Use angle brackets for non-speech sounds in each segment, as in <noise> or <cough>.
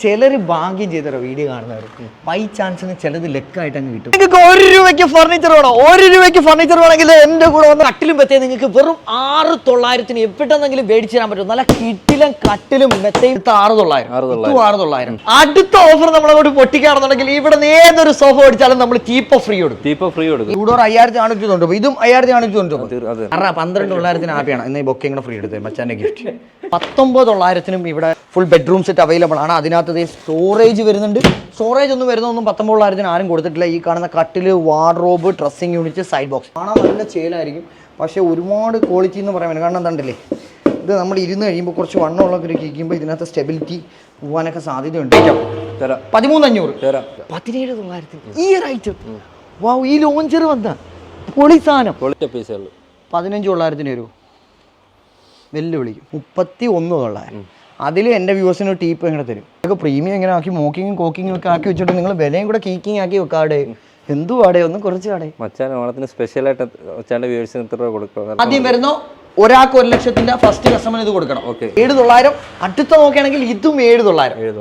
ചിലര് ഭാഗ്യം ചെയ്തോ വീഡിയോ കാണുന്നവർ ബൈ ചാൻസിന് ചിലത് ലെക്കായിട്ട് അങ്ങ് കിട്ടും. നിങ്ങൾക്ക് ഒരു രൂപയ്ക്ക് ഫർണിച്ചർ വേണോ? ഒരു രൂപയ്ക്ക് ഫർണിച്ചർ വേണമെങ്കിൽ എന്റെ കൂടെ വന്ന് കട്ടിലും മെത്തയും നിങ്ങൾക്ക് വെറും ആറ് തൊള്ളായിരത്തിന് എവിടെന്നെങ്കിലും മേടിച്ചു തരാൻ പറ്റും. നല്ല കിട്ടിലും കട്ടിലും മെത്തയും ആറ് തൊള്ളായിരം. ആറ് തൊള്ളായിരം. അടുത്ത ഓഫർ നമ്മളോട് പൊട്ടിക്കാണെന്നുണ്ടെങ്കിൽ ഇവിടെ ഏതൊരു സോഫ മേടിച്ചാലും നമ്മൾ തീപ്പ ഫ്രീ കൊടുക്കും. തീപ്പ ഫ്രീ കൊടുക്കും. ചൂടോർ അയ്യായിരത്തി നാനൂറ്റി തൊണ്ണൂറ് ഇതും അയ്യായിരത്തി നാനൂറ്റി തൊണ്ണൂറ് തീർ- അതെ. അറ പന്ത്രണ്ട് തൊള്ളായിരത്തിന് ആപ്പിയാണ് ഇന്ന് ഈ ബൊക്കെ ഫ്രീ എടുത്തത് മച്ചാന്റെ ഗിഫ്റ്റ് പത്തൊമ്പത് തൊള്ളായിരത്തിനും ഇവിടെ ഫുൾ ബെഡ്റൂം സെറ്റ് അവൈലബിൾ ആണ്. അതിനകത്ത് സ്റ്റോറേജ് വരുന്നുണ്ട്. സ്റ്റോറേജ് ഒന്നും വരുന്നൊന്നും പത്തൊമ്പത് തൊള്ളായിരത്തിന് ആരും കൊടുത്തിട്ടില്ല. ഈ കാണുന്ന കട്ടിൽ wardrobe dressing unit side box കാണാൻ നല്ല ചേലായിരിക്കും. പക്ഷേ ഒരുപാട് ക്വാളിറ്റി എന്ന് പറയാൻ കാരണം എന്താണ്ടല്ലേ? ഇത് നമ്മൾ ഇരുന്ന് കഴിയുമ്പോൾ കുറച്ച് വണ്ണമുള്ളൊക്കെ ഒരു കേൾക്കുമ്പോൾ ഇതിനകത്ത് സ്റ്റെബിലിറ്റി പോകാനൊക്കെ സാധ്യതയുണ്ട്. തരാം. പതിമൂന്ന് അഞ്ഞൂറ് തരാം. പതിനേഴ് തൊള്ളായിരത്തിന്. ഈ റൈറ്റ് വാ ഈ ലോഞ്ചർ വന്ന. പൊളി സാധനം. പതിനഞ്ച് തൊള്ളായിരത്തിന് വരുമോ വെല്ലുവിളിക്കും. മുപ്പത്തി ഒന്ന് തൊള്ളായിരം അതിൽ എന്റെ വ്യൂവേഴ്സിന് ഒരു ടീപ്പ് എങ്ങനെ തരും. ഇതൊക്കെ പ്രീമിയം എങ്ങനെ ആക്കി മോക്കിങ്ങും കോക്കിങ്ങും ഒക്കെ ആക്കി വെച്ചിട്ട് നിങ്ങൾ വിലയും കൂടെ കീക്കിങ് ആക്കി വെക്കാടെ. എന്തുവാടെ? ഒന്ന് കുറച്ച് കാടെ മച്ചാൻ ഓണത്തിന് സ്പെഷ്യലായിട്ട് മച്ചാന്റെ വ്യൂവേഴ്സിന് എത്ര രൂപ കൊടുക്കുക ആദ്യം വരുന്ന. ഒരാൾക്ക് ഒരു ലക്ഷത്തിന്റെ ഫസ്റ്റ് കസ്റ്റമർ ഇത് കൊടുക്കണം. ഏഴ് തൊള്ളായിരം. അടുത്ത നോക്കുകയാണെങ്കിൽ ഇതും ഏഴ് തൊള്ളായിരം. ഏഴ്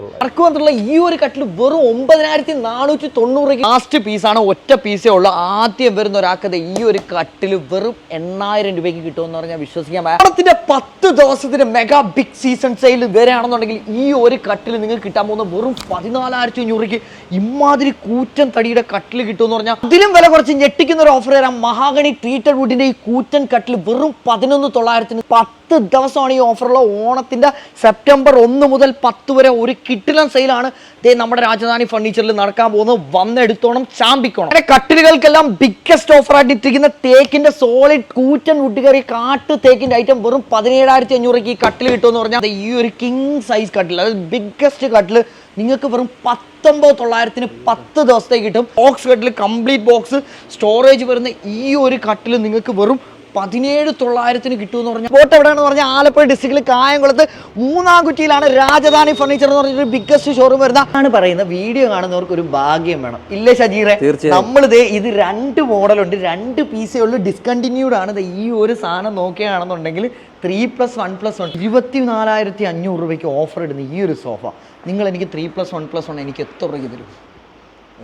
വന്നിട്ടുള്ള ഈ ഒരു കട്ടിൽ വെറും ഒമ്പതിനായിരത്തി നാനൂറ്റി തൊണ്ണൂറ് ലാസ്റ്റ് പീസാണ് ഒറ്റ പീസേ ഉള്ളൂ. ആദ്യം വരുന്ന ഒരാൾക്കത് ഈ ഒരു കട്ടിൽ വെറും എണ്ണായിരം രൂപയ്ക്ക് കിട്ടുമെന്ന് പറഞ്ഞാൽ വിശ്വസിക്കാൻ പറ്റത്തിന്റെ പത്ത് ദിവസത്തിന്റെ മെഗാ ബിഗ് സീസൺ സെയിൽ വരെയാണെന്നുണ്ടെങ്കിൽ ഈ ഒരു കട്ടിൽ നിങ്ങൾക്ക് കിട്ടാൻ പോകുന്ന വെറും പതിനാലായിരത്തി അഞ്ഞൂറിക്ക് ഇമാതിരി കൂറ്റൻ തടിയുടെ കട്ടിൽ കിട്ടുമെന്ന് പറഞ്ഞാൽ അതിലും വില കുറച്ച് ഞെട്ടിക്കുന്ന ഒരു ഓഫർ തരാം. മഹാഗണി ട്രീറ്റഡ് വുഡിന്റെ ഈ കൂറ്റൻ കട്ടിൽ വെറും പതിനൊന്ന് തൊള്ളായിരത്തിന് പത്ത് ദിവസമാണ് ഈ ഓഫറുള്ള ഓണത്തിന്റെ സെപ്റ്റംബർ ഒന്ന് മുതൽ പത്ത് വരെ ഒരു കിട്ടിലൻ സെയിലാണ്. ദേ നമ്മുടെ രാജധാനി ഫർണിച്ചറിൽ നടക്കാൻ പോകുന്നത് വന്നെടുത്തോണം ചാമ്പിക്കോണം. അങ്ങനെ കട്ടിലുകൾക്കെല്ലാം ബിഗ്ഗസ്റ്റ് ഓഫറായിട്ട് ഇട്ടിരിക്കുന്ന തേക്കിന്റെ സോളിഡ് കൂറ്റൻ കുട്ടികറി കാട്ട് തേക്കിന്റെ ഐറ്റം വെറും പതിനേഴായിരത്തി അഞ്ഞൂറേക്ക് ഈ കട്ടിൽ കിട്ടുമെന്ന് പറഞ്ഞാൽ ഈ ഒരു കിങ് സൈസ് കട്ടിൽ അതായത് ബിഗ്ഗസ്റ്റ് കട്ടിൽ നിങ്ങൾക്ക് വെറും പത്തൊമ്പത് തൊള്ളായിരത്തിന് പത്ത് ദിവസത്തേക്ക് കിട്ടും. ബോക്സ് കട്ടിൽ കംപ്ലീറ്റ് ബോക്സ് സ്റ്റോറേജ് വരുന്ന ഈ ഒരു കട്ടിൽ നിങ്ങൾക്ക് വെറും പതിനേഴ് തൊള്ളായിരത്തിന് കിട്ടുമെന്ന് പറഞ്ഞാൽ ബോട്ട് എവിടെയാണെന്ന് പറഞ്ഞാൽ ആലപ്പുഴ ഡിസ്ട്രിക്റ്റിൽ കായംകുളത്ത് മൂന്നാംകുറ്റിയിലാണ് രാജധാനി ഫർണിച്ചർ എന്ന് പറഞ്ഞൊരു ബിഗ്ഗസ്റ്റ് ഷോറൂം വരുന്ന. ആണ് പറയുന്നത്. വീഡിയോ കാണുന്നവർക്ക് ഒരു ഭാഗ്യം വേണം. ഇല്ലേ ഷജീറെ? തീർച്ചയായും. നമ്മളിത് ഇത് രണ്ട് മോഡലുണ്ട്. രണ്ട് പീസേ ഉള്ളൂ. ഡിസ്കണ്ടിന്യൂഡ് ആണ്. ഈ ഒരു സാധനം നോക്കുകയാണെന്നുണ്ടെങ്കിൽ three plus one plus one ഇരുപത്തി നാലായിരത്തി അഞ്ഞൂറ് രൂപയ്ക്ക് ഓഫർ ഇടുന്ന ഈ ഒരു സോഫ നിങ്ങൾ എനിക്ക് three plus one plus one എനിക്ക് എത്ര രൂപ തരും?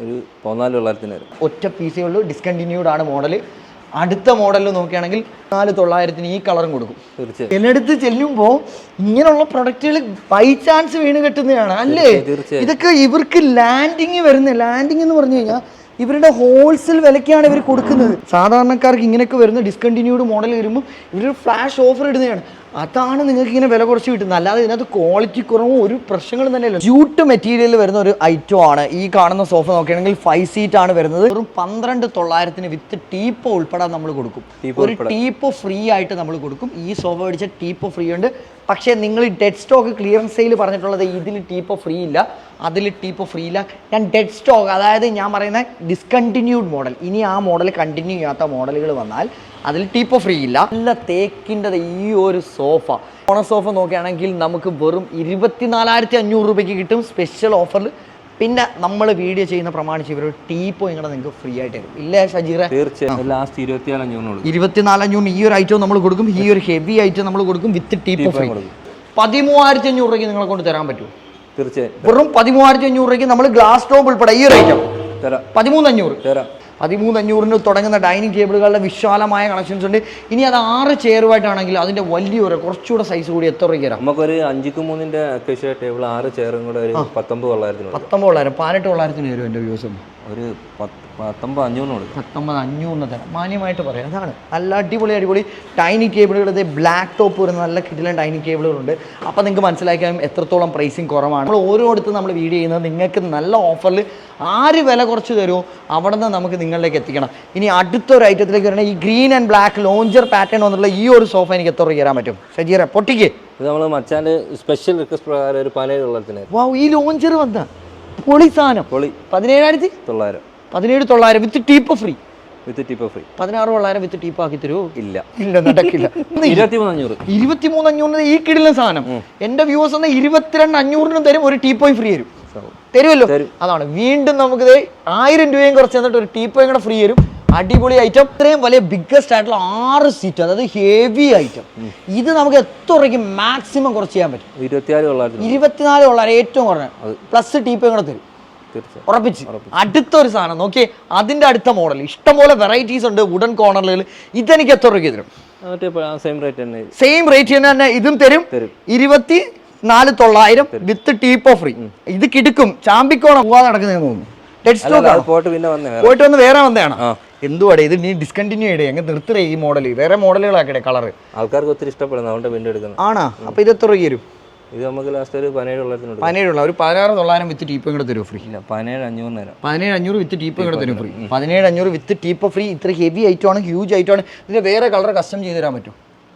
ഒരു പതിനാല് തൊള്ളായിരത്തിന് ഒറ്റ പീസേ ഉള്ളൂ. ഡിസ്കണ്ടിന്യൂഡ് ആണ് മോഡൽ അടുത്ത മോഡലിൽ നോക്കുകയാണെങ്കിൽ നാല് തൊള്ളായിരത്തിന് ഈ കളറും കൊടുക്കും. തീർച്ചയായും. ചിലയിടത്ത് ചെല്ലുമ്പോൾ ഇങ്ങനെയുള്ള പ്രൊഡക്റ്റുകൾ ബൈ ചാൻസ് വീണ് കെട്ടുന്നതാണ്. അല്ലേ. ഇതൊക്കെ ഇവർക്ക് ലാൻഡിങ് വരുന്ന ലാൻഡിങ് എന്ന് പറഞ്ഞു കഴിഞ്ഞാൽ ഇവരുടെ ഹോൾസെയിൽ വിലയ്ക്കാണ് ഇവർ കൊടുക്കുന്നത്. സാധാരണക്കാർക്ക് ഇങ്ങനെയൊക്കെ വരുന്ന ഡിസ്കണ്ടിന്യൂഡ് മോഡൽ വരുമ്പോൾ ഇവർ ഫ്ലാഷ് ഓഫർ ഇടുന്നതാണ്. അതാണ് നിങ്ങൾക്ക് ഇങ്ങനെ വില കുറച്ച് കിട്ടുന്നത്. അല്ലാതെ ഇതിനകത്ത് ക്വാളിറ്റി കുറവും ഒരു പ്രശ്നങ്ങളും തന്നെയല്ല. ജ്യൂട്ട് മെറ്റീരിയൽ വരുന്ന ഒരു ഐറ്റം ആണ്. ഈ കാണുന്ന സോഫ നോക്കുകയാണെങ്കിൽ ഫൈവ് സീറ്റ് ആണ് വരുന്നത്. വെറും പന്ത്രണ്ട് തൊള്ളായിരത്തിന് വിത്ത് ടീപ്പ് ഉൾപ്പെടെ നമ്മൾ കൊടുക്കും. ഒരു ടീപ്പ് ഫ്രീ ആയിട്ട് നമ്മൾ കൊടുക്കും. ഈ സോഫ മേടിച്ച ടീപ്പ് ഫ്രീ ഉണ്ട്. പക്ഷേ നിങ്ങൾ ഡെഡ് സ്റ്റോക്ക് ക്ലിയറൻസ് സെയിൽ പറഞ്ഞിട്ടുള്ളത് ഇതിൽ ടീപ്പ് ഫ്രീ ഇല്ല. അതിൽ ടീപ്പ് ഫ്രീ ഇല്ല. ഞാൻ ഡെഡ് സ്റ്റോക്ക് അതായത് ഞാൻ പറയുന്ന ഡിസ്കണ്ടിന്യൂഡ് മോഡൽ ഇനി ആ മോഡൽ കണ്ടിന്യൂ ചെയ്യാത്ത മോഡലുകൾ വന്നാൽ അതിൽ ടീപ്പ് ഫ്രീ ഇല്ല. നല്ല തേക്കിന്റെ ഈ ഒരു സോഫ. ഓണ സോഫ നോക്കുകയാണെങ്കിൽ നമുക്ക് വെറും ഇരുപത്തിനാലായിരത്തി അഞ്ഞൂറ് രൂപയ്ക്ക് കിട്ടും സ്പെഷ്യൽ ഓഫറിൽ പിന്നെ നമ്മൾ വീഡിയോ ചെയ്യുന്ന പ്രമാണിച്ച് ഇവർ ടീപ്പോ ഇങ്ങനെ നിങ്ങൾക്ക് ഫ്രീ ആയിട്ട് തരും. ഇല്ലേ ഷജീറ? തീർച്ചയായും. ലാസ്റ്റ് ഇരുപത്തിനാല് അഞ്ഞൂറിന് കൊടുക്കും ഈ ഒരു ഐറ്റം നമ്മൾ കൊടുക്കും. ഈ ഒരു ഹെവി ഐറ്റം നമ്മൾ കൊടുക്കും വിത്ത് ടീപ്പ് ഫ്രീ കൊടുക്കും. പതിമൂവായിരത്തി അഞ്ഞൂറ് രൂപയ്ക്ക് നിങ്ങളെ കൊണ്ട് തരാൻ പറ്റും തീർച്ചയായും. വെറും പതിമൂവായിരത്തി അഞ്ഞൂറ് രൂപയ്ക്ക് നമ്മൾ ഗ്ലാസ് ടോപ്പ് ഉൾപ്പെടെ ഈ ഒരു ഐറ്റം തരാം. പതിമൂന്ന് അഞ്ഞൂറ് തരാം. പതിമൂന്ന് അഞ്ഞൂറിന് തുടങ്ങുന്ന ഡൈനിങ് ടേബിളുകളുടെ വിശാലമായ കണക്ഷൻസ് ഉണ്ട്. ഇനി അത് ആറ് ചെയറുമായിട്ടാണെങ്കിൽ അതിന്റെ വലിയൊരു കുറച്ചുകൂടെ സൈസ് കൂടി എത്ര രൂപയ്ക്ക് തരാം? നമുക്കൊരു അഞ്ചിക്ക് മൂന്നിന്റെ അക്വേഷ്യ ടേബിൾ ആറ് ചെയറും കൂടെ ഒരു പത്തൊമ്പത് തൊള്ളായിരത്തിന് പത്തൊമ്പത് തൊള്ളായിരം പതിനെട്ട് തൊള്ളായിരത്തിന് വരും എന്റെ വ്യൂസും ഒരു പത്ത് പത്തൊമ്പത് കൊടുക്കും. പത്തൊമ്പത് അഞ്ഞൂറിന് തരാം. മാന്യമായിട്ട് പറയാം. അതാണ്. നല്ല അടിപൊളി അടിപൊളി ടൈനി കേബിളുകൾ ഇത് ബ്ലാക്ക് ടോപ്പ് വരുന്ന നല്ല കിടിലൻ ഡൈനിങ് കേബിളുകളുണ്ട് അപ്പോൾ നിങ്ങൾക്ക് മനസ്സിലാക്കാൻ എത്രത്തോളം പ്രൈസിങ് കുറവാണ്. നമ്മൾ ഓരോ ഓരോരുത്തരും നമ്മൾ വീഡിയോ ചെയ്യുന്നത് നിങ്ങൾക്ക് നല്ല ഓഫറിൽ ആര് വില കുറച്ച് തരുമോ അവിടെ നിന്ന് നമുക്ക് നിങ്ങളിലേക്ക് എത്തിക്കണം. ഇനി അടുത്തൊരു ഐറ്റത്തിലേക്ക് വരണം ഈ green and black lounger pattern വന്നുള്ള ഈ ഒരു സോഫ എനിക്ക് എത്ര രൂപ തരാൻ പറ്റും? ശരിയറ പൊട്ടിക്ക്. ഇത് നമ്മൾ മച്ചാന്റെ സ്പെഷ്യൽ റിക്വസ്റ്റ് പ്രകാരം ഒരു പനയിൽ ഉള്ളതിന്. വാ ഈ ലോഞ്ചർ വന്ന. പൊളി സാധനം. പൊളി. പതിനേഴായിരത്തി? തൊള്ളായിരം. പതിനേഴ് തൊള്ളായിരം വിത്ത് ടീപ്പ് ഫ്രീ. വിത്ത് ടീപ്പ് ഫ്രീ. പതിനാറ് തൊള്ളായിരം വിത്ത് ടീപ്പ് ആക്കി തരുമോ ഇല്ല. ഇല്ല നടക്കില്ല. <laughs> ഇരുപത്തി മൂന്ന് അഞ്ഞൂറ് ഇരുപത്തിമൂന്ന് അഞ്ഞൂറിന് ഈ കിടിലൻ സാധനം. എന്റെ വ്യൂസ് എന്നാൽ ഇരുപത്തിരണ്ട് അഞ്ഞൂറിനും തരും ഒരു ടീ പോയി ഫ്രീ തരും. തരുമല്ലോ? അതാണ്. വീണ്ടും നമുക്ക് ആയിരം രൂപയും കുറച്ച് തന്നിട്ട് ഒരു ടീ പോയി കൂടെ ഫ്രീ തരും. അടിപൊളി ഐറ്റം ഇത്രയും വലിയ ബിഗ്ഗസ്റ്റ് ആയിട്ടുള്ള ആറ് സീറ്റ് അതായത് ഹെവി ഐറ്റം ഇത് നമുക്ക് എത്ര രൂപയ്ക്ക് മാക്സിമം കുറച്ച് ചെയ്യാൻ പറ്റും? ഇരുപത്തിനാല് തൊള്ളായിരത്തി ഉള്ള ഏറ്റവും കുറഞ്ഞ. പ്ലസ് ടീ പോയി കൂടെ തരും. ഉറപ്പിച്ച്. അടുത്തൊരു സാധനം നോക്കി അതിന്റെ അടുത്ത മോഡൽ ഇഷ്ടംപോലെ വെറൈറ്റീസ് ഉണ്ട് വുഡൻ കോർണറുകൾ ഇതെനിക്ക് എത്ര രൂപയ്ക്ക് തരും? സെയിം റേറ്റ് തന്നെ. സെയിം റേറ്റ് തന്നെ ഇതും തരും. ഇരുപത്തി നാല് തൊള്ളായിരം വിത്ത് ടീപ്പ് ഓഫ് ഫ്രീ ഇത് കിടക്കും. ചാമ്പിക്കോണം പോവാതെ നടക്കുന്നതെന്ന് തോന്നുന്നു. പോയിട്ട് വന്നേ വേറെ. വന്നതാണ്. എന്തുവാടെ ഇത് നീ ഡിസ്കണ്ടിന്യൂ ചെയ്യടേ അങ്ങ് നിർത്തടേ ഈ മോഡൽ വേറെ മോഡലുകളാക്കടേ കളർ ആൾക്കാർക്ക് ഒത്തിരി ഇഷ്ടപ്പെടുന്നു അതുകൊണ്ട് വീണ്ടും എടുക്കുന്നത് ആണോ? അപ്പൊ ഇത് എത്ര രൂപ തരും ഇത് നമുക്ക് ലാസ്റ്റ് ഒരു പതിനേഴ് തൊള്ളായിരത്തിന് കൊടുക്കും പതിനേഴുള്ള ഒരു പതിനാറ് തൊള്ളായിരം വിത്ത് ടീപ്പ് ഇങ്ങോട്ട് തരും ഫ്രീ ഇല്ല പതിനേഴ് അഞ്ഞൂറ് നേരം പതിനേഴ് അഞ്ഞൂറ് വിത്ത് ടീപ്പ് ഇങ്ങോട്ട് തരും ഫ്രീ പതിനേഴ് അഞ്ഞൂറ്. വിത്ത് ടീപ്പ് ഫ്രീ ഇത്ര ഹെവി ഐറ്റം ആണ് ഹ്യൂജ് ഐറ്റം ആണ്. ഇതിന് വേറെ കളർ കസ്റ്റം ചെയ്ത് തരാൻ പറ്റും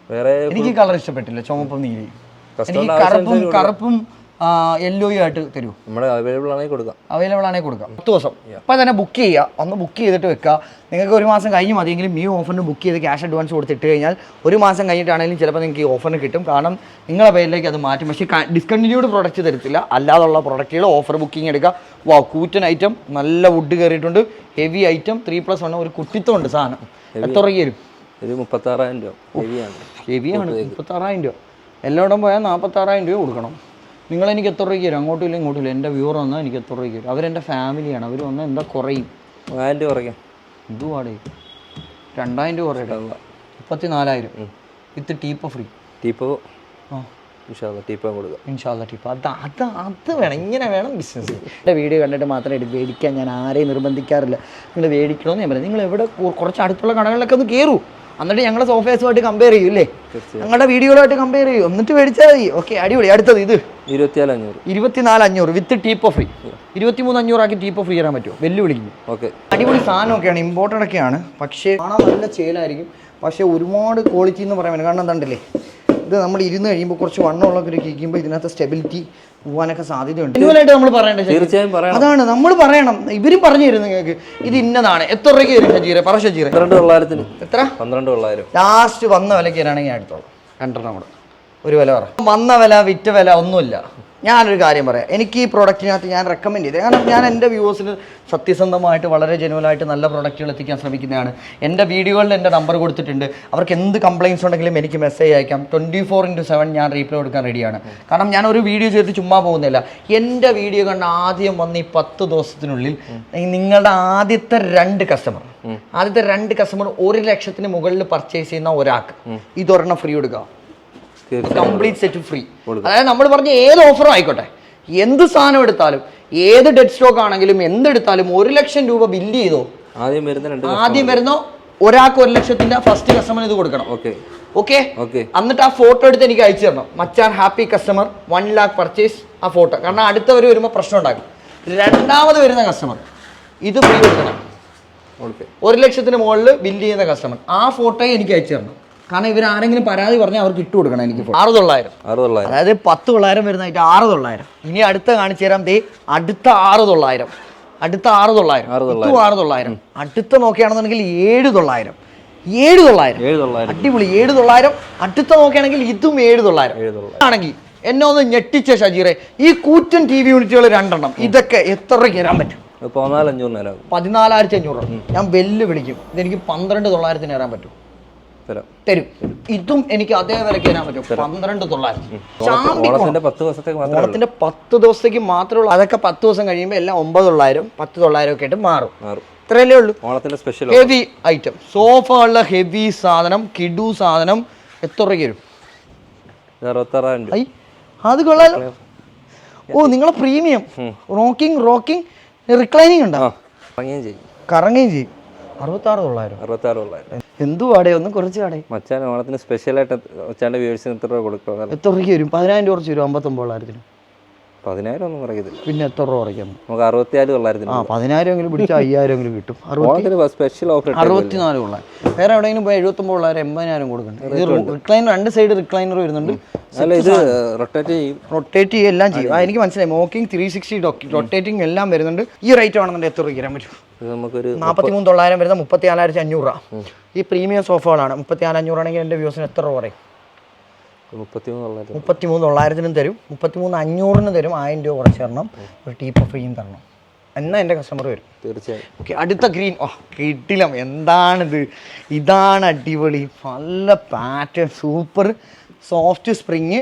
വേറെ എനിക്ക് കളർ ഇഷ്ടപ്പെട്ടില്ല ചുമപ്പും നീലയും എനിക്ക് കറുപ്പും കറുപ്പും യെല്ലോയും ആയിട്ട് തരൂ. നമ്മൾ അവൈലബിൾ ആണെങ്കിൽ കൊടുക്കാം. അവൈലബിൾ ആണെങ്കിൽ കൊടുക്കാം. പത്ത് ദിവസം. ഇപ്പം തന്നെ ബുക്ക് ചെയ്യുക ഒന്ന് ബുക്ക് ചെയ്തിട്ട് വെക്കുക നിങ്ങൾക്ക് ഒരു മാസം കഴിഞ്ഞ് മതിയെങ്കിലും ഈ ഓഫറിന് ബുക്ക് ചെയ്ത് ക്യാഷ് അഡ്വാൻസ് കൊടുത്തിട്ട് കഴിഞ്ഞാൽ ഒരു മാസം കഴിഞ്ഞിട്ടാണെങ്കിലും ചിലപ്പോൾ നിങ്ങൾക്ക് ഈ ഓഫറിന് കിട്ടും. കാരണം നിങ്ങളുടെ പേരിലേക്ക് അത് മാറ്റും. പക്ഷേ ഡിസ്കണ്ടിന്യൂഡ് പ്രൊഡക്റ്റ് തരത്തില്ല. അല്ലാതുള്ള പ്രൊഡക്റ്റുകൾ ഓഫർ ബുക്കിംഗ് എടുക്കുക വാ കൂറ്റൻ ഐറ്റം നല്ല വുഡ് കയറിയിട്ടുണ്ട്. Heavy item three plus one ഒരു കുട്ടിത്തം ഉണ്ട് സാധനം എത്ര രൂപ വരും? ഇത് മുപ്പത്താറായിരം രൂപ. ഹെവിയാണ് ഹെവിയാണ് മുപ്പത്താറായിരം രൂപ. എല്ലായിടം പോയാൽ നാൽപ്പത്താറായിരം രൂപ കൊടുക്കണം. നിങ്ങൾ എനിക്ക് എത്ര രൂപയ്ക്ക് തരും? അങ്ങോട്ടും ഇല്ല ഇങ്ങോട്ടും ഇല്ല. എന്റെ വ്യൂർ വന്നാൽ എനിക്ക് എത്ര രൂപയ്ക്ക് തരും? അവരെന്റെ ഫാമിലിയാണ് അവർ വന്നാൽ എന്താ കുറയും? വാല്യൂ കുറയ്ക്കാം. എന്തു എന്തുവാടേ? രണ്ടായിരം രൂപ കുറയട്ടെ? മുപ്പത്തി നാലായിരം വിത്ത് ടീപ്പ് ഫ്രീ. ടീപ്പോ ആ. അത് അത് അത് വേണം. ഇങ്ങനെ വേണം ബിസിനസ് എന്റെ വീഡിയോ കണ്ടിട്ട് മാത്രമേ മേടിക്കാൻ ഞാൻ ആരെയും നിർബന്ധിക്കാറില്ല. നിങ്ങൾ മേടിക്കണമെന്ന് ഞാൻ പറയാം. നിങ്ങൾ എവിടെ കുറച്ച് അടുത്തുള്ള കടകളിലൊക്കെ ഒന്ന് കയറൂ എന്നിട്ട് ഞങ്ങളുടെ സോഫേഴ്സുമായിട്ട് കമ്പയർ ചെയ്യും അല്ലേ ഞങ്ങളുടെ വീഡിയോകളായിട്ട് കമ്പയർ ചെയ്യൂ. എന്നിട്ട് മേടിച്ചാൽ മതി. ഓക്കെ അടിപൊളി. അടുത്തത് ഇത്. ഇരുപത്തിനാല് അഞ്ഞൂറ് ഇരുപത്തിനാല് അഞ്ഞൂറ് വിത്ത് ടീപ്പ് ഫ്രീ ഇരുപത്തിമൂന്ന് അഞ്ഞൂറാക്കി ടീപ്പ് ഫ്രീ തരാൻ പറ്റുമോ? വെല്ലുവിളിക്കുന്നു. ഓക്കെ അടിപൊളി സാധനമൊക്കെയാണ് ഇമ്പോർട്ടന്റ് ഒക്കെയാണ്. പക്ഷേ കാണാൻ നല്ല ചേലായിരിക്കും പക്ഷേ ഒരുപാട് ക്വാളിറ്റി എന്ന് പറയാൻ പറ്റില്ല. കാരണം എന്താണ്ടല്ലേ? ഇത് നമ്മൾ ഇരുന്ന് കഴിയുമ്പോൾ കുറച്ച് വണ്ണമുള്ളൊക്കെ ഒരു കേൾക്കുമ്പോൾ ഇതിനകത്ത് സ്റ്റെബിലിറ്റി പോകാനൊക്കെ സാധ്യതയുണ്ട്. നമ്മൾ പറയേണ്ടത് തീർച്ചയായും പറയാം അതാണ് നമ്മൾ പറയണം. ഇവരും പറഞ്ഞു തരും നിങ്ങൾക്ക്. ഇത് ഇന്നതാണ്. എത്ര രൂപയ്ക്ക് വരും ഷജീര പറ ഷജീര പന്ത്രണ്ട് തൊള്ളായിരത്തിന്. എത്ര? പന്ത്രണ്ട് തൊള്ളായിരം. ലാസ്റ്റ് വന്ന വിലയ്ക്ക് തരാണെങ്കിൽ അടുത്തോളം രണ്ടെണ്ണം കൂടെ. ഒരു വില പറ. വന്ന വില വിറ്റ വില ഒന്നുമില്ല. ഞാനൊരു കാര്യം പറയാം. എനിക്ക് ഈ പ്രോഡക്റ്റിനകത്ത് ഞാൻ റെക്കമെൻഡ് ചെയ്തത്. കാരണം ഞാൻ എന്റെ വ്യൂവേഴ്സിന് സത്യസന്ധമായിട്ട് വളരെ ജനുവലായിട്ട് നല്ല പ്രോഡക്റ്റുകൾ എത്തിക്കാൻ ശ്രമിക്കുന്നതാണ്. എന്റെ വീഡിയോകളിൽ എന്റെ നമ്പർ കൊടുത്തിട്ടുണ്ട്. അവർക്ക് എന്ത് കംപ്ലയിൻസ് ഉണ്ടെങ്കിലും എനിക്ക് മെസ്സേജ് അയക്കാം. ട്വന്റി ഫോർ ഇന്റു സെവൻ ഞാൻ റീപ്ലൈ കൊടുക്കാൻ റെഡിയാണ് കാരണം ഞാൻ ഒരു വീഡിയോ ചെയ്ത് ചുമ്മാ പോകുന്നില്ല. എന്റെ വീഡിയോ കണ്ട് ആദ്യം വന്ന് ഈ പത്ത് ദിവസത്തിനുള്ളിൽ നിങ്ങളുടെ ആദ്യത്തെ രണ്ട് കസ്റ്റമർ ആദ്യത്തെ രണ്ട് കസ്റ്റമർ ഒരു ലക്ഷത്തിന് മുകളിൽ പർച്ചേസ് ചെയ്യുന്ന ഒരാൾക്ക് ഇതൊരെണ്ണം ഫ്രീ കൊടുക്കുക കംപ്ലീറ്റ് സെറ്റ് ഫ്രീ അതായത് നമ്മൾ പറഞ്ഞ ഏത് ഓഫറും ആയിക്കോട്ടെ. എന്ത് സാധനം എടുത്താലും ഏത് ഡെഡ് സ്റ്റോക്ക് ആണെങ്കിലും എന്തെടുത്താലും ഒരു ലക്ഷം രൂപ ബില്ല് ചെയ്തോ ആദ്യം വരുന്ന ആദ്യം വരുന്ന ഒരാൾക്ക് ഒരു ലക്ഷത്തിന്റെ ഫസ്റ്റ് കസ്റ്റമർ ഇത് കൊടുക്കണം. ഓക്കെ ഓക്കെ എന്നിട്ട് ആ ഫോട്ടോ എടുത്ത് എനിക്ക് അയച്ചു തരണം. മച്ചാൻ happy customer one lakh purchase ആ ഫോട്ടോ കാരണം അടുത്തവർ വരുമ്പോൾ പ്രശ്നം ഉണ്ടാക്കും രണ്ടാമത് വരുന്ന കസ്റ്റമർ ഇത് ഫ്രീ കൊടുക്കണം. ഒരു ലക്ഷത്തിന് മുകളിൽ ബില്ല് ചെയ്യുന്ന കസ്റ്റമർ ആ ഫോട്ടോ എനിക്ക് അയച്ചു തരണം. കാരണം ഇവർ ആരെങ്കിലും പരാതി പറഞ്ഞാൽ അവർക്ക് ഇട്ട് കൊടുക്കണം എനിക്ക് ആറ് തൊള്ളായിരം. ആറ് തൊള്ളായിരം. അതായത് പത്ത് തൊള്ളായിരം വരുന്നതായിട്ട് ആറ് തൊള്ളായിരം. ഇനി അടുത്ത കാണിച്ചു തരാം ദേ അടുത്ത ആറ് തൊള്ളായിരം. അടുത്ത ആറ് തൊള്ളായിരം. ആറ് ഇതും ആറ് തൊള്ളായിരം. അടുത്ത നോക്കുകയാണെന്നുണ്ടെങ്കിൽ ഏഴ് തൊള്ളായിരം. ഏഴ് തൊള്ളായിരം. ഏഴ് തൊള്ളായിരം. അടിപൊളി. ഏഴ് തൊള്ളായിരം. അടുത്ത നോക്കുകയാണെങ്കിൽ ഇതും ഏഴ് തൊള്ളായിരം. ഏഴ് തൊള്ളായിരം. ആണെങ്കിൽ എന്നെ ഒന്ന് ഞെട്ടിച്ച ഷജീറെ. ഈ കൂറ്റൻ ടി വി യൂണിറ്റുകൾ രണ്ടെണ്ണം. ഇതൊക്കെ എത്ര തരാൻ പറ്റും? ഇത് പതിനാല് അഞ്ഞൂറ് നേരം പതിനാലായിരത്തി അഞ്ഞൂറ്. ഞാൻ വെല്ല് വിളിക്കും ഇതെനിക്ക് പന്ത്രണ്ട് തൊള്ളായിരത്തിന് തരാൻ പറ്റും. തരാം. ഇതും എനിക്ക് അതേ വിലക്ക് തരാൻ പറ്റും. പന്ത്രണ്ട് തൊള്ളായിരം ചാമ്പി ഓണത്തിന്റെ പത്ത് ദിവസത്തേക്ക് മാത്രമേ ഉള്ളൂ. അതൊക്കെ പത്ത് ദിവസം കഴിയുമ്പോൾ എല്ലാം ഒമ്പത് തൊള്ളായിരം പത്ത് തൊള്ളായിരം ഒക്കെ ആയിട്ട് മാറും. ഇത്രയല്ലേ ഉള്ളൂ. ഓണത്തിന്റെ സ്പെഷ്യൽ ഹെവി ഐറ്റം സോഫ ഉള്ള ഹെവി സാധനം കിഡു സാധനം എത്ര രൂപയ്ക്ക് വരും? അത് കൊള്ളാലോ. ഓ നിങ്ങളെ പ്രീമിയം. റോക്കിംഗ് റോക്കിംഗ് റിക്ലൈനിങ് ഉണ്ടോ? കറങ്ങുകയും ചെയ്യും. അറുപത്താറ് തൊള്ളായിരം. അറുപത്താറ് തൊള്ളായിരം. എന്തുവാടേ ഒന്നും കുറച്ച് വാടേ. മച്ചാൻ ഓണത്തിന് സ്പെഷ്യലായിട്ട് മച്ചാന്റെ വ്യൂവേഴ്സിന് എത്ര രൂപ കൊടുക്കുക എത്ര രൂപയ്ക്ക് വരും? പതിനായിരം രൂപ കുറച്ച് വരും അമ്പത്തൊമ്പതിനായിരത്തിന് പതിനായിരം ഒന്നും കുറയ്ക്കത്തില്ല. പിന്നെ എത്ര രൂപ കുറയ്ക്കാം? നമുക്ക് അറുപത്തിനാല് തൊള്ളായിരത്തിന് ആ പതിനായിരം എങ്കിലും പിടിച്ചാൽ അയ്യായിരം എങ്കിലും കിട്ടും അറുപത്തി സ്പെഷ്യൽ ഓഫർ അറുപത്തിനാല് ഉള്ള വേറെ എവിടെയെങ്കിലും പോയി എഴുപത്തൊമ്പത് ഉള്ളവരെ എൺപതിനായിരം കൊടുക്കുന്നുണ്ട് ഇത് റിക്ലൈനർ രണ്ട് സൈഡ് റിക്ലൈനർ വരുന്നുണ്ട്. അല്ല ഇത് റൊട്ടേറ്റ് ചെയ്യും. റൊട്ടേറ്റ് ചെയ്യും എല്ലാം ചെയ്യും. ആ, എനിക്ക് മനസ്സിലായി. മോക്കിംഗ് ത്രീ സിക്സ്റ്റി റൊട്ടേറ്റിംഗ് എല്ലാം വരുന്നുണ്ട്. ഈ റേറ്റ് ആണെന്നുണ്ടെങ്കിൽ എത്ര രൂപ തരാൻ പറ്റും? നമുക്കൊരു നാൽപ്പത്തി മൂന്ന് തൊള്ളായിരം വരുന്ന മുപ്പത്തി നാലായിരത്തി അഞ്ഞൂറ് രൂപ. ഈ പ്രീമിയം സോഫകളാണ് മുപ്പത്തി നാല് അഞ്ഞൂറാണെങ്കിൽ എന്റെ വ്യൂസിന് എത്ര രൂപ പറയും മുപ്പത്തിമൂന്ന് തൊള്ളായിരത്തി തൊള്ളായിരത്തിനും തരും. മുപ്പത്തിമൂന്ന് അഞ്ഞൂറിനും തരും ആയിരം രൂപ കുറച്ച് തരണം. ഒരു ടീപ്പ് ഫ്രീയും തരണം. എന്നാൽ എന്റെ കസ്റ്റമർ വരും. തീർച്ചയായും. ഓക്കെ അടുത്ത ഗ്രീൻ ഓ കിട്ടില്ല എന്താണിത്? ഇതാണ് അടിപൊളി. നല്ല pattern super soft spring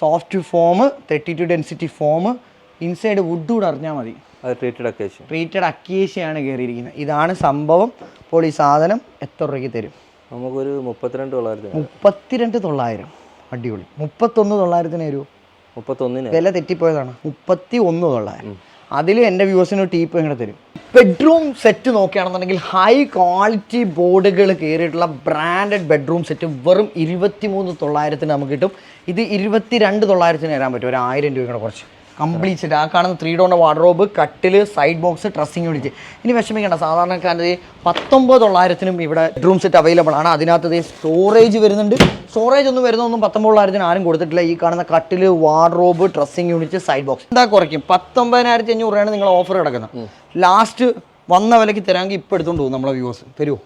soft foam thirty two density foam inside wood കൂടെ അറിഞ്ഞാൽ മതി. ട്രീറ്റഡ് അക്കേഷ്യാണ് ട്രീറ്റഡ് അക്കേഷ്യയാണ് കയറിയിരിക്കുന്നത് ഇതാണ് സംഭവം. അപ്പോൾ ഈ സാധനം എത്ര രൂപയ്ക്ക് തരും? നമുക്കൊരു മുപ്പത്തിരണ്ട് തൊള്ളായിരത്തി മുപ്പത്തിരണ്ട് തൊള്ളായിരം. അടിപൊളി. മുപ്പത്തൊന്ന് തൊള്ളായിരത്തിന് തരുമോ മുപ്പത്തൊന്നിന്? വില തെറ്റിപ്പോയതാണ്. മുപ്പത്തി ഒന്ന് തൊള്ളായിരം അതിൽ എന്റെ വ്യൂസിന് ടീപ്പ് എങ്ങനെ തരും. ബെഡ്റൂം സെറ്റ് നോക്കുകയാണെന്നുണ്ടെങ്കിൽ ഹൈ ക്വാളിറ്റി ബോർഡുകൾ കയറിയിട്ടുള്ള ബ്രാൻഡഡ് ബെഡ്റൂം സെറ്റ് വെറും ഇരുപത്തി മൂന്ന് തൊള്ളായിരത്തിന് നമുക്ക് കിട്ടും. ഇത് ഇരുപത്തി രണ്ട് തൊള്ളായിരത്തിന് തരാൻ പറ്റും. ഒരു ആയിരം രൂപ കുറച്ച്. കംപ്ലീറ്റ് സെറ്റ് ആ കാണുന്ന ത്രീ ഡോണിന്റെ വാർഡ്രോബ് കട്ടിൽ സൈഡ് ബോക്സ് ഡ്രസ്സിങ് യൂണിറ്റ് ഇനി വിഷമിക്കേണ്ട. സാധാരണക്കാരന്റെ പത്തൊമ്പത് തൊള്ളായിരത്തിനും ഇവിടെ ബെഡ്റൂം സെറ്റ് അവൈലബിൾ ആണ്. അതിനകത്ത് സ്റ്റോറേജ് വരുന്നുണ്ട്. സ്റ്റോറേജ് ഒന്നും വരുന്നൊന്നും പത്തൊമ്പത് തൊള്ളായിരത്തിന് ആരും കൊടുത്തിട്ടില്ല. ഈ കാണുന്ന കട്ടിൽ wardrobe dressing unit side box എന്താ കുറയ്ക്കും. പത്തൊമ്പതിനായിരത്തി അഞ്ഞൂറ് രൂപയാണ് നിങ്ങൾ ഓഫർ കിടക്കുന്നത്. ലാസ്റ്റ് വന്ന വിലയ്ക്ക് തരാമെങ്കിൽ ഇപ്പോൾ എടുത്തുകൊണ്ട് പോകും നമ്മളെ വ്യൂസ് തരുമോ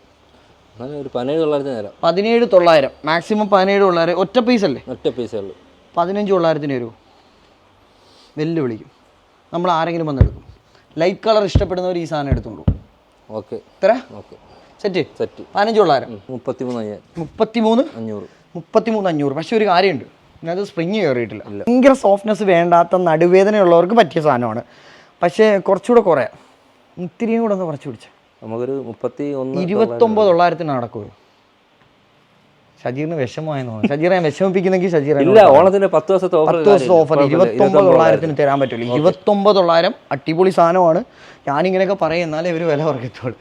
പതിനേഴ് തൊള്ളായിരം. മാക്സിമം പതിനേഴ് തൊള്ളായിരം. ഒറ്റ പീസ് അല്ലേ? ഒറ്റ പീസേ ഉള്ളൂ. പതിനഞ്ച് തൊള്ളായിരത്തിന് വരുമോ വെല്ലുവിളിക്കും. നമ്മൾ ആരെങ്കിലും വന്നെടുക്കും ലൈറ്റ് കളർ ഇഷ്ടപ്പെടുന്നവർ ഈ സാധനം എടുത്തോളൂ ഓക്കെ. എത്ര? ഓക്കെ. സെറ്റ്? സെറ്റ്. പതിനഞ്ച് തൊള്ളായിരം മുപ്പത്തി മൂന്ന് മുപ്പത്തി മൂന്ന് അഞ്ഞൂറ്. മുപ്പത്തി മൂന്ന് അഞ്ഞൂറ്. പക്ഷെ ഒരു കാര്യമുണ്ട്. ഇതിനകത്ത് സ്പ്രിങ് കയറിയിട്ടില്ല ഭയങ്കര സോഫ്റ്റ്നെസ് വേണ്ടാത്ത നടുവേദനയുള്ളവർക്ക് പറ്റിയ സാധനമാണ്. പക്ഷേ കുറച്ചുകൂടെ കുറയാം. ഇത്തിരിയും കൂടെ ഒന്ന് കുറച്ച് പിടിച്ച. നമുക്കൊരു മുപ്പത്തി ഒന്ന് ഇരുപത്തൊമ്പത് തൊള്ളായിരത്തിന് നടക്കുമോ ഷജീറിന് വിഷമമായെന്ന് തോന്നുന്നു. ഷജീർ ഞാൻ വിഷമിപ്പിക്കുന്നെങ്കിൽ ഷജീർ ഇല്ല ഓണത്തിന്റെ പത്ത് ദിവസത്തെ ഓഫർ പത്ത് ദിവസത്തെ ഓഫർ ഇരുപത്തൊമ്പത് തൊള്ളായിരത്തിന് തരാൻ പറ്റില്ല ഇരുപത്തൊമ്പത് തൊള്ളായിരം അടിപൊളി സാധനമാണ്. ഞാനിങ്ങനെയൊക്കെ പറയും എന്നാലേ ഇവർ വില കുറയ്ക്കത്തുള്ളൂ.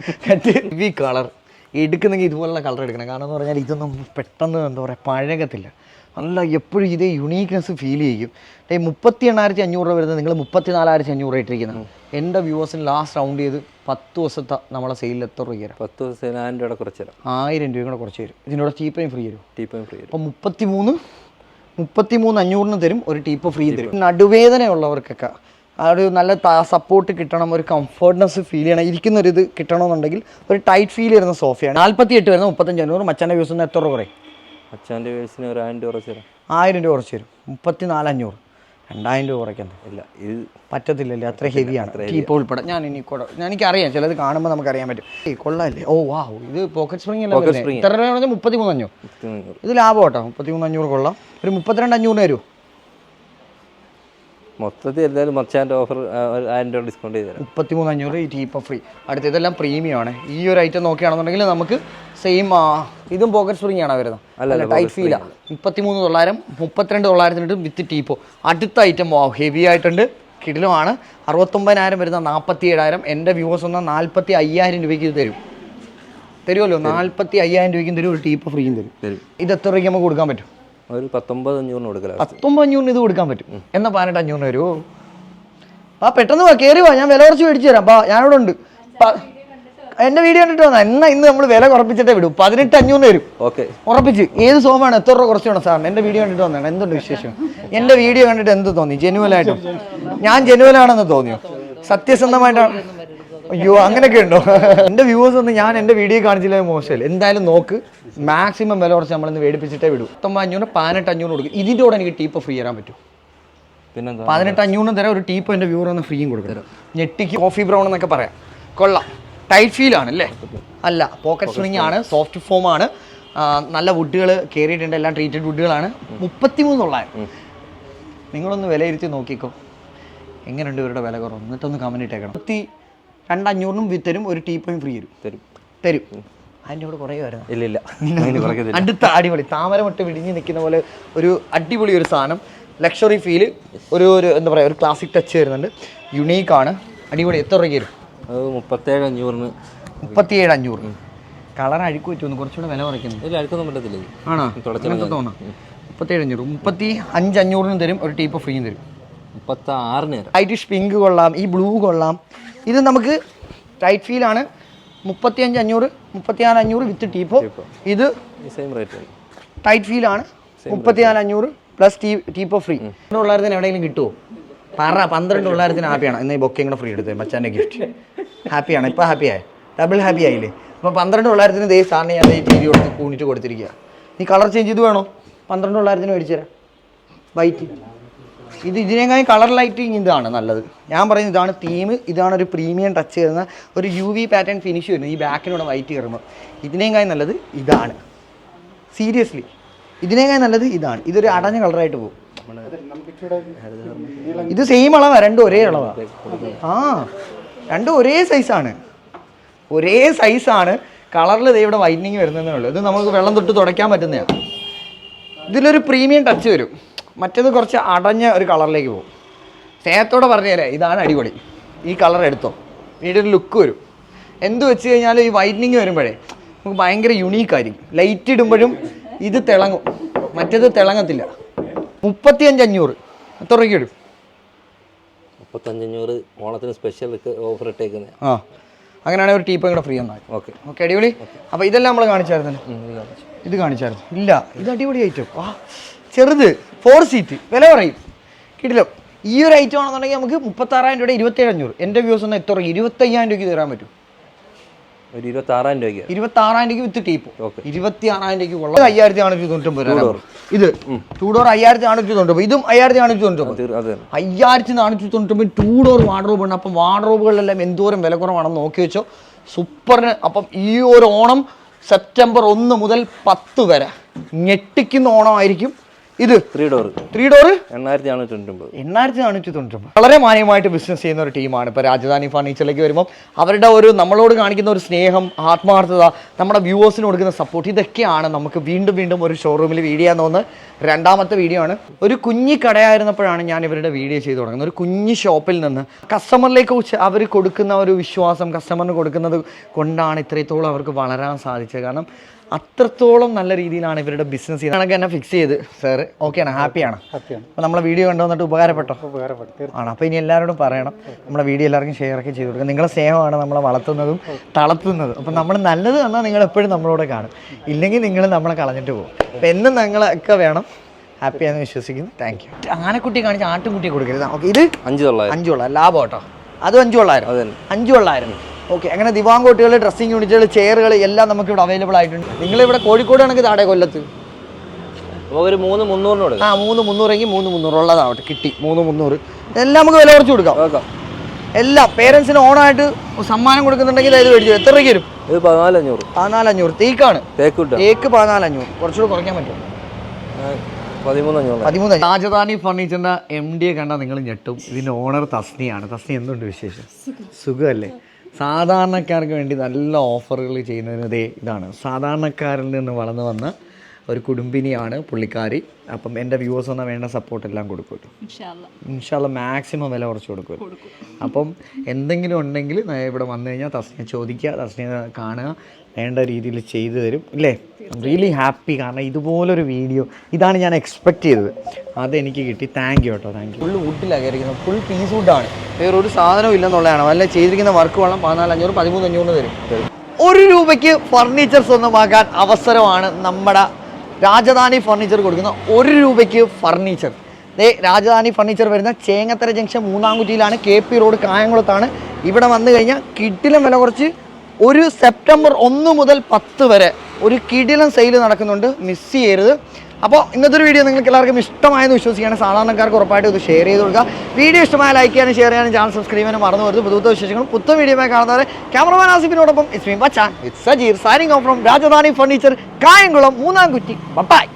ഈ കളർ എടുക്കുന്നെങ്കിൽ ഇതുപോലുള്ള കളർ എടുക്കണം. കാരണം എന്ന് പറഞ്ഞാൽ ഇതൊന്നും പെട്ടെന്ന് എന്താ പറയുക പഴകത്തില്ല. നല്ല എപ്പോഴും ഇതേ യുണീക്നെസ് ഫീൽ ചെയ്യും. ഈ മുപ്പത്തി എണ്ണായിരത്തി അഞ്ഞൂറ് രൂപ വരുന്നത് നിങ്ങൾ മുപ്പത്തി നാലായിരത്തി അഞ്ഞൂറ് ഇട്ടിരിക്കുന്നത് എന്റെ വ്യൂവേഴ്സിന് ലാസ്റ്റ് റൗണ്ട് ചെയ്ത് പത്ത് ദിവസത്തെ നമ്മളെ സെയിലിൽ എത്ര രൂപ തരാം പത്ത് ദിവസം ആയിരം രൂപയുടെ കുറച്ച് തരാം ആയിരം രൂപ കൂടെ കുറച്ച് തരും ഇതിനോട് ചീപ്പയും ഫ്രീ തരും. ടീപ്പയും ഫ്രീ അപ്പോൾ മുപ്പത്തി മൂന്ന് മുപ്പത്തി മൂന്ന് അഞ്ഞൂറിന് തരും ഒരു ടീപ്പ് ഫ്രീ തരും. നടുവേദനയുള്ളവർക്കൊക്കെ ആ ഒരു നല്ല സപ്പോർട്ട് കിട്ടണം ഒരു കംഫർട്ട്നെസ് ഫീൽ ചെയ്യണം ഇരിക്കുന്ന ഒരു ഇത് കിട്ടണമെന്നുണ്ടെങ്കിൽ ഒരു ടൈറ്റ് ഫീൽ വരുന്ന സോഫയാണ്. നാൽപ്പത്തി എട്ട് വരുന്ന മുപ്പത്തഞ്ച് അഞ്ഞൂറ് മച്ചാന്റെ വ്യൂസ് എത്ര രൂപ കുറയും? അച്ഛന്റെ വേഴ്സിന് ഒരു ആയിരം രൂപ കുറച്ച് തരാം. ആയിരം രൂപ കുറച്ച് തരും. മുപ്പത്തി നാലഞ്ഞൂറ് രണ്ടായിരം രൂപ കുറയ്ക്കുന്നത് ഇല്ല ഇത് പറ്റത്തില്ലല്ലേ അത്ര ഹെവിയാണ് ഇപ്പോൾ ഉൾപ്പെടെ. ഞാൻ ഇനി കൂടെ ഞാൻ എനിക്കറിയാം ചിലത് കാണുമ്പോൾ നമുക്കറിയാൻ പറ്റും. ഈ കൊള്ളാല്ലേ? ഓ വാ ഇത് പോക്കറ്റ് സ്പ്രിംഗ് അല്ലേ. ഇത്ര രൂപ പറഞ്ഞാൽ മുപ്പത്തി മൂന്ന് അഞ്ഞൂറ്. ഇത് ലാഭം കേട്ടോ മുപ്പത്തി മൂന്ന് അഞ്ഞൂറ് കൊള്ളാം. ഒരു മുപ്പത്തിരണ്ട് അഞ്ഞൂറിന് തരുമോ മൊത്തത്തിൽ എന്തായാലും മച്ചാന്റെ ഓഫർ ആയിരം രൂപ ഡിസ്കൗണ്ട് ചെയ്ത് തരാം മുപ്പത്തിമൂന്ന് അഞ്ഞൂറ് ഈ ടീപ്പ് ഫ്രീ അടുത്ത ഇതെല്ലാം പ്രീമിയം ആണ്. ഈ ഒരു ഐറ്റം നോക്കുകയാണെന്നുണ്ടെങ്കിൽ നമുക്ക് സെയിം ഇതും പോക്കറ്റ് സ്പ്രിംഗ് ആണ് വരുന്നത്. അല്ല ടൈറ്റ് മുപ്പത്തി മുപ്പത്തിമൂന്ന് തൊള്ളായിരം മുപ്പത്തിരണ്ട് തൊള്ളായിരത്തിനിട്ട് വിത്ത് ടീപ്പോ അടുത്ത ഐറ്റം ഹെവി ആയിട്ടുണ്ട്. കിടിലുമാണ്. അറുപത്തൊമ്പതിനായിരം വരുന്ന നാൽപ്പത്തി ഏഴായിരം എന്റെ വ്യൂവേഴ്സ് വന്ന നാൽപ്പത്തി അയ്യായിരം രൂപയ്ക്ക് ഇത് തരും. തരുമല്ലോ? നാൽപ്പത്തി അയ്യായിരം രൂപയ്ക്കും തരും ഒരു ടീപ്പ് ഫ്രീയും തരും. ഇത് എത്ര രൂപയ്ക്ക് നമുക്ക് കൊടുക്കാൻ പറ്റും? ഒരു പത്തൊമ്പത് അഞ്ഞൂറിന് കൊടുക്കല പത്തൊമ്പത് അഞ്ഞൂറിന് ഇത് കൊടുക്കാൻ പറ്റും. എന്നാ പതിനെട്ട് അഞ്ഞൂറിന് വരുമോ ആ പെട്ടെന്ന് വാ കയറി വാ ഞാൻ വില കുറച്ച് മേടിച്ചു തരാം. പാ ഞാനിവിടെ ഉണ്ട്. എന്റെ വീഡിയോ കണ്ടിട്ട് വന്നാ എന്നാ ഇന്ന് നമ്മൾ വില കുറപ്പിച്ചിട്ടേ വിടും. പതിനെട്ട് അഞ്ഞൂറിന് വരും. ഓക്കെ. ഉറപ്പിച്ച്. ഏത് സോമാണ് എത്ര രൂപ കുറച്ച് വേണം? സാറിന് എന്റെ വീഡിയോ കണ്ടിട്ട് വന്നാണ് എന്തുണ്ട് വിശേഷം? എന്റെ വീഡിയോ കണ്ടിട്ട് എന്ത് തോന്നി? ജെനുവൽ ആയിട്ടും ഞാൻ ജെനുവൽ ആണെന്ന് തോന്നിയോ? സത്യസന്ധമായിട്ടാണ് അയ്യോ അങ്ങനെയൊക്കെ ഉണ്ടോ? <laughs> എന്റെ വ്യൂവേഴ്സ് ഒന്നും ഞാൻ എന്റെ വീഡിയോ കാണിച്ചില്ല മോശമല്ല? എന്തായാലും നോക്ക് മാക്സിമം വില കുറച്ച് നമ്മളിന്ന് മേടിപ്പിച്ചിട്ടേ വിടൂ. പത്തൊമ്പത് അഞ്ഞൂറ് പതിനെട്ട് അഞ്ഞൂറ് കൊടുക്കും. ഇതിന്റെ കൂടെ എനിക്ക് ടീപ്പ് ഫ്രീ തരാൻ പറ്റും. പിന്നെന്താ? പതിനെട്ട് അഞ്ഞൂറിന് തരാം ഒരു ടീപ്പ് എന്റെ വ്യൂവർ ഒന്ന് ഫ്രീയും കൊടുക്കും. ഞെട്ടിക്ക് കോഫി ബ്രൗൺ എന്നൊക്കെ പറയാം. കൊള്ളാം. ടൈറ്റ് ഫീൽ ആണ് അല്ലേ? അല്ല പോക്കറ്റ് സ്പ്രിങ് ആണ് സോഫ്റ്റ് ഫോം ആണ്. നല്ല വുഡുകൾ കയറിയിട്ടുണ്ട് എല്ലാം ട്രീറ്റഡ് വുഡുകളാണ് മുപ്പത്തിമൂന്ന് തൊള്ളായിരം നിങ്ങളൊന്ന് വിലയിരുത്തി നോക്കിക്കോ. എങ്ങനെയുണ്ട് ഇവരുടെ വില കുറവ്? എന്നിട്ടൊന്ന് കമന്റ് ഇട്ടേക്കണം. മുപ്പത്തി രണ്ടഞ്ഞൂറിനും വിത്തരും ഒരു ടീ പോയിന്റ് ഫ്രീ തരും. തരും. തരും. അതിന്റെ കൂടെ കുറേ വരുന്നത്. ഇല്ല ഇല്ല. അടുത്ത അടിപൊളി താമരമൊട്ട് വിടിഞ്ഞ് നിൽക്കുന്ന പോലെ ഒരു അടിപൊളി ഒരു സാധനം. ലക്ഷറി ഫീൽ ഒരു ഒരു എന്താ പറയുക ഒരു ക്ലാസിക് ടച്ച് വരുന്നുണ്ട്. യുണീക്ക് ആണ്. അടിപൊളി. എത്ര രൂപയ്ക്ക് വരും? മുപ്പത്തേഴ് അഞ്ഞൂറിന്. മുപ്പത്തിയേഴ് അഞ്ഞൂറ്. കളർ അഴുക്ക് പറ്റുമെന്ന് കുറച്ചുകൂടെ വില കുറയ്ക്കുന്നു ഇല്ല പറ്റത്തില്ല. ആണോ? അങ്ങനത്തെ തോന്നാം മുപ്പത്തേഴ് അഞ്ഞൂറ്. മുപ്പത്തി അഞ്ച് അഞ്ഞൂറിനും തരും ഒരു ടീപ്പ് ഫ്രീയും തരും. മുപ്പത്തി ആറിന് ഐറ്റിഷ് പിങ്ക് കൊള്ളാം ഈ ബ്ലൂ കൊള്ളാം. ഇത് നമുക്ക് ടൈറ്റ് ഫീലാണ് മുപ്പത്തി അഞ്ച് അഞ്ഞൂറ് മുപ്പത്തിനാല് അഞ്ഞൂറ് വിത്ത് ടീപ്പോ ഇത് സെയിം റേറ്റ് ആണ്. ടൈറ്റ് ഫീലാണ് മുപ്പത്തിനാല് അഞ്ഞൂറ് പ്ലസ് ടീ ടീപ്പോ ഫ്രീ തൊള്ളായിരത്തിന് എവിടെയെങ്കിലും കിട്ടുമോ പറ പന്ത്രണ്ട് തൊള്ളായിരത്തിന് ഹാപ്പിയാണ് ഇന്ന് ഈ ബൊക്കയും കൂടെ ഫ്രീ എടുത്തത് മച്ചാന്റെ ഗിഫ്റ്റ് ഹാപ്പിയാണ് ഇപ്പോൾ ഹാപ്പിയായി ഡബിൾ ഹാപ്പി ആയില്ലേ? അപ്പോൾ പന്ത്രണ്ട് തൊള്ളായിരത്തിന് ദേ സാറിന് ഞാൻ ഈ ടി വി കൊടുത്ത് കൂണിട്ട് കൊടുത്തിരിക്കുക നീ കളർ ചേഞ്ച് ചെയ്ത് വേണോ? പന്ത്രണ്ട് തൊള്ളായിരത്തിന് മേടിച്ചു തരാം. വൈറ്റ് ഇത് ഇതിനേക്കാളും കളർ ലൈറ്റിങ് ഇതാണ് നല്ലത്. ഞാൻ പറയുന്നത് ഇതാണ് തീം ഇതാണ് ഒരു പ്രീമിയം ടച്ച് ചെയ്യുന്ന ഒരു യു വി പാറ്റേൺ ഫിനിഷ് വരുന്നത്. ഈ ബാക്കിനോട് വൈറ്റ് കയറുമ്പോൾ. ഇതിനേക്കാളും നല്ലത് ഇതാണ്. സീരിയസ്ലി ഇതിനേക്കാളും നല്ലത് ഇതാണ്. ഇതൊരു അടഞ്ഞ കളറായിട്ട് പോകും. ഇത് സെയിം അളവാണ് രണ്ടും ഒരേ അളവാണ് ആ രണ്ടും ഒരേ സൈസാണ് ഒരേ സൈസാണ് കളറിൽ ദേ ഇവിടെ വൈറ്റനിങ് വരുന്നതേ ഉള്ളൂ. ഇത് നമുക്ക് വെള്ളം തൊട്ട് തുടയ്ക്കാൻ പറ്റുന്നതാണ്. ഇതിലൊരു പ്രീമിയം ടച്ച് വരും. മറ്റേത് കുറച്ച് അടഞ്ഞ ഒരു കളറിലേക്ക് പോകും. സ്നേഹത്തോടെ പറഞ്ഞുതരാം ഇതാണ് അടിപൊളി. ഈ കളർ എടുത്തോ. പിന്നീട് ഒരു ലുക്ക് വരും. എന്ത് വെച്ച് കഴിഞ്ഞാൽ ഈ വൈറ്റനിങ് വരുമ്പോഴേ നമുക്ക് ഭയങ്കര യുണീക്ക് ആയിരിക്കും. ലൈറ്റ് ഇടുമ്പോഴും ഇത് തിളങ്ങും. മറ്റേത് തിളങ്ങത്തില്ല. മുപ്പത്തിയഞ്ച് അഞ്ഞൂറ് എത്ര രൂപയ്ക്ക് വരും മുപ്പത്തഞ്ഞൂറ് ഓണത്തിന് സ്പെഷ്യൽ ഓഫർ ഇട്ടേക്കുന്നത് ആ. അങ്ങനെയാണെങ്കിൽ ഒരു ടീപ്പും കൂടെ ഫ്രീ എന്നാൽ ഓക്കെ ഓക്കെ അടിപൊളി. അപ്പോൾ ഇതെല്ലാം നമ്മൾ കാണിച്ചായിരുന്നല്ലോ? ഇത് കാണിച്ചായിരുന്നു. ഇല്ല ഇത് അടിപൊളി ഐറ്റം ആ. ചെറുത് ഫോർ സീറ്റ് വില പറയും. കിട്ടില്ല? ഈ ഒരു ഐറ്റം ആണെന്നുണ്ടെങ്കിൽ നമുക്ക് മുപ്പത്താറായിരം രൂപയുടെ ഇരുപത്തേഴ് അഞ്ഞൂറ് എന്റെ വ്യൂസ് ഒന്ന് എത്ര ഇരുപത്തയ്യായിരം രൂപയ്ക്ക് തരാൻ പറ്റും. ഒരു ഇരുപത്താറായിരം രൂപയ്ക്ക്? ഇരുപത്താറായിരം രൂപയ്ക്ക് വിത്ത് ടീപ്പ്. ഇരുപത്തി ആറായിരം രൂപയ്ക്ക് കൊള്ളാം. അയ്യായിരത്തി നാനൂറ്റി തൊണ്ണൂറ്റൊമ്പത് ഇത് ടൂ ഡോർ അയ്യായിരത്തി നാനൂറ്റി തൊണ്ണൂറ്റൊമ്പത് ഇതും അയ്യായിരത്തി നാനൂറ്റി തൊണ്ണൂറ്റൊമ്പത് അയ്യായിരത്തി നാനൂറ്റി തൊണ്ണൂറ്റൊമ്പത് ടൂ ഡോർ വാർഡ്രോബ് ഉണ്ട്. അപ്പം വാർഡ്രോബുകളിലെല്ലാം എന്തോരം വില കുറവാണെന്ന് നോക്കി വെച്ചോ. സൂപ്പറിന് അപ്പം ഈ ഒരു ഓണം സെപ്റ്റംബർ ഒന്ന് മുതൽ പത്ത് വരെ. ഞെട്ടിക്കുന്ന ഓണമായിരിക്കും. ഇത് ത്രീ ഡോർ ത്രീ ഡോർ എണ്ണായിരത്തി നാനൂറ്റി തൊണ്ണൂറ്റൊമ്പത്. എണ്ണായിരത്തി നാനൂറ്റി തൊണ്ണൂറ്റൊമ്പത്. വളരെ മാന്യമായിട്ട് ബിസിനസ് ചെയ്യുന്ന ഒരു ടീമാണ് ഇപ്പോൾ രാജധാനി ഫർണിച്ചറിലേക്ക് വരുമ്പോൾ അവരുടെ ഒരു നമ്മളോട് കാണിക്കുന്ന ഒരു സ്നേഹം ആത്മാർത്ഥത നമ്മുടെ വ്യൂവേഴ്സിന് കൊടുക്കുന്ന സപ്പോർട്ട് ഇതൊക്കെയാണ് നമുക്ക് വീണ്ടും വീണ്ടും ഒരു ഷോറൂമിൽ വീഡിയോ തോന്നുന്നത്. രണ്ടാമത്തെ വീഡിയോ ആണ്. ഒരു കുഞ്ഞി കടയായിരുന്നപ്പോഴാണ് ഞാൻ ഇവരുടെ വീഡിയോ ചെയ്തു തുടങ്ങുന്നത്. ഒരു കുഞ്ഞി ഷോപ്പിൽ നിന്ന് കസ്റ്റമറിലേക്ക് അവർ കൊടുക്കുന്ന ഒരു വിശ്വാസം കസ്റ്റമറിന് കൊടുക്കുന്നത് കൊണ്ടാണ് ഇത്രത്തോളം അവർക്ക് വളരാൻ സാധിച്ചത്. കാരണം അത്രത്തോളം നല്ല രീതിയിലാണ് ഇവരുടെ ബിസിനസ് ചെയ്യുന്നത് കണക്ക് തന്നെ ഫിക്സ് ചെയ്ത്. സാറ് ഓക്കെയാണ് ഹാപ്പിയാണ് അപ്പൊ നമ്മളെ വീഡിയോ കണ്ടു വന്നിട്ട് ഉപകാരപ്പെട്ടോ? ആണ്. അപ്പൊ ഇനി എല്ലാവരോടും പറയണം. നമ്മുടെ വീഡിയോ എല്ലാവർക്കും ഷെയർ ഒക്കെ ചെയ്ത് കൊടുക്കുക നിങ്ങളെ സ്നേഹമാണ് നമ്മളെ വളർത്തുന്നതും തളർത്തുന്നതും. അപ്പൊ നമ്മൾ നല്ലത് തന്നാൽ നിങ്ങൾ എപ്പോഴും നമ്മളോട് കാണും. ഇല്ലെങ്കിൽ നിങ്ങൾ നമ്മളെ കളഞ്ഞിട്ട് പോകും. അപ്പൊ എന്നും നിങ്ങളൊക്കെ വേണം. ഹാപ്പിയാന്ന് വിശ്വസിക്കുന്നു. താങ്ക് യു ആനക്കുട്ടി കാണിച്ച് ആട്ടുംകുട്ടി കൊടുക്കരുത്. ഓക്കെ ഇത് അഞ്ച് തൊള്ളായിരം അഞ്ചു കൊള്ളാം ലാഭം കേട്ടോ അതും അഞ്ചു കൊള്ളായിരുന്നു അഞ്ചു കൊള്ളായിരം ഓക്കെ അങ്ങനെ ദിവാങ്കോട്ടുകൾ ഡ്രസ്സിങ് യൂണിറ്റുകൾ ചെയറുകൾ എല്ലാം നമുക്ക് ഇവിടെ അവൈലബിൾ ആയിട്ടുണ്ട്. നിങ്ങൾ ഇവിടെ കോഴിക്കോട് ആണെങ്കിൽ താടെ കൊല്ലത്ത്. ഒരു മൂന്ന് മുന്നൂറിനോട് ആ മൂന്ന് മുന്നൂറെങ്കിൽ മൂന്ന് മുന്നൂറ് ഉള്ളതാവട്ടെ കിട്ടി. മൂന്ന് മുന്നൂറ്. എല്ലാം നമുക്ക് വില കുറച്ച് കൊടുക്കാം. എല്ലാം പേരൻസിന് ഓണായിട്ട് സമ്മാനം കൊടുക്കുന്നുണ്ടെങ്കിൽ അത് മേടിച്ചു എത്ര രൂപയ്ക്ക് വരും? ഇത് പതിനാലഞ്ഞൂറ്. പതിനാലഞ്ഞൂറ്. തേക്കാണ്. തേക്ക് തേക്ക് പതിനാലഞ്ഞൂറ്. കുറച്ചുകൂടെ കുറയ്ക്കാൻ പറ്റും പതിമൂന്ന്. രാജധാനി ഫർണിച്ചറിന്റെ എം ഡിയെ കണ്ടാൽ നിങ്ങൾ ഞെട്ടും. ഇതിന്റെ ഓണർ തസ്നിയാണ്. തസ്നി എന്തുണ്ട് വിശേഷം? സുഖമല്ലേ? സാധാരണക്കാർക്ക് വേണ്ടി നല്ല ഓഫറുകൾ ചെയ്യുന്നതിന് ദേ ഇതാണ്. സാധാരണക്കാരിൽ നിന്ന് വളർന്നു വന്ന ഒരു കുടുംബിനിയാണ് പുള്ളിക്കാരി. അപ്പം എന്റെ വ്യൂവേഴ്സ് വന്നാൽ വേണ്ട സപ്പോർട്ട് എല്ലാം കൊടുക്കുമല്ലോ ഇൻഷാല്ല മാക്സിമം വില കുറച്ച് കൊടുക്കുമല്ലോ അപ്പം എന്തെങ്കിലും ഉണ്ടെങ്കിൽ ഞാൻ ഇവിടെ വന്നു കഴിഞ്ഞാൽ തസ്നെ ചോദിക്കുക തസ്നെ കാണുക വേണ്ട രീതിയിൽ ചെയ്തു തരും ഇല്ലേ? റിയലി ഹാപ്പി കാരണം ഇതുപോലൊരു വീഡിയോ ഇതാണ് ഞാൻ എക്സ്പെക്ട് ചെയ്തത്. അതെനിക്ക് കിട്ടി. താങ്ക് യു കേട്ടോ. താങ്ക് യു ഫുൾ വുഡിലാണ് കയറിയിരിക്കുന്നത് ഫുൾ പീസ് വുഡാണ് വേറെ ഒരു സാധനവും ഇല്ലെന്നുള്ളതാണ്. വല്ല ചെയ്തിരിക്കുന്ന വർക്ക് വേണം പതിനാല് അഞ്ഞൂറ് പതിമൂന്ന് അഞ്ഞൂറ് തരും. ഒരു രൂപയ്ക്ക് ഫർണിച്ചർ സ്വന്തമാക്കാൻ അവസരമാണ് നമ്മുടെ രാജധാനി ഫർണിച്ചർ കൊടുക്കുന്ന ഒരു രൂപയ്ക്ക് ഫർണിച്ചർ ദേ രാജധാനി ഫർണിച്ചർ വരുന്ന ചേങ്ങത്തര ജംഗ്ഷൻ മൂന്നാംകുറ്റിയിലാണ് കെ പി റോഡ് കായംകുളത്താണ്. ഇവിടെ വന്നു കഴിഞ്ഞാൽ കിട്ടിലും വില കുറച്ച് ഒരു സെപ്റ്റംബർ ഒന്ന് മുതൽ പത്ത് വരെ ഒരു കിടിലം സെയിൽ നടക്കുന്നുണ്ട്. മിസ് ചെയ്യരുത്. അപ്പോൾ ഇന്നത്തെ ഒരു വീഡിയോ നിങ്ങൾക്ക് എല്ലാവർക്കും ഇഷ്ടമായെന്ന് വിശ്വസിക്കുകയാണ്. സാധാരണക്കാർക്ക് ഉറപ്പായിട്ട് ഇത് ഷെയർ ചെയ്ത് കൊടുക്കുക. വീഡിയോ ഇഷ്ടമായ ലൈക്ക് ചെയ്യാനും ഷെയർ ചെയ്യാനും ചാനൽ സബ്സ്ക്രൈബ് ചെയ്യാനും മറന്നു വരുന്നത് പുതുത്ത വിശേഷങ്ങളും പുത്തൻ വീഡിയോ കാണുന്നവരെ ക്യാമറമാൻ ആസിഫിനോടൊപ്പം. It's me ബച്ചാൻ it's Sajeer signing off from Rajadhani furniture Kayamkulam Moonnamkutti ബപ്പായ്